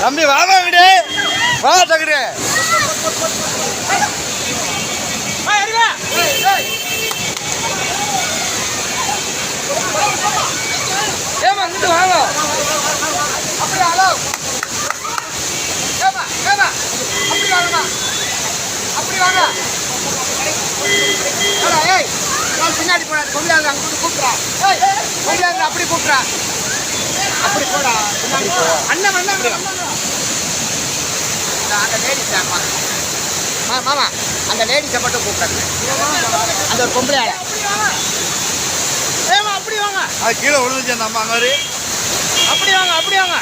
தம்பி வாடா விடு வா தகுடு ஏமா இங்கிட்டு வாங்க அப்படி ஹலோ ஏமா ஏமா அப்படி வாங்கம்மா அப்படி வாங்க ஏய் நான் பின்னாடி போடா கொம்பியாங்க அங்க கூட்டு கூப்பிட்றா அப்படி கூப்பிட்றா அப்படி போடா அண்ணன் அண்ணன் அண்ணன் அந்த லேடிஸ் மாமா? அந்த லேடிஸை மட்டும் கூப்பிடுங்க அந்த ஒரு பொம்பளை அப்படி வாங்க. அது கீழே விழுந்துச்சு அந்த அம்மா மாதிரி அப்படி வாங்க அப்படி வாங்க.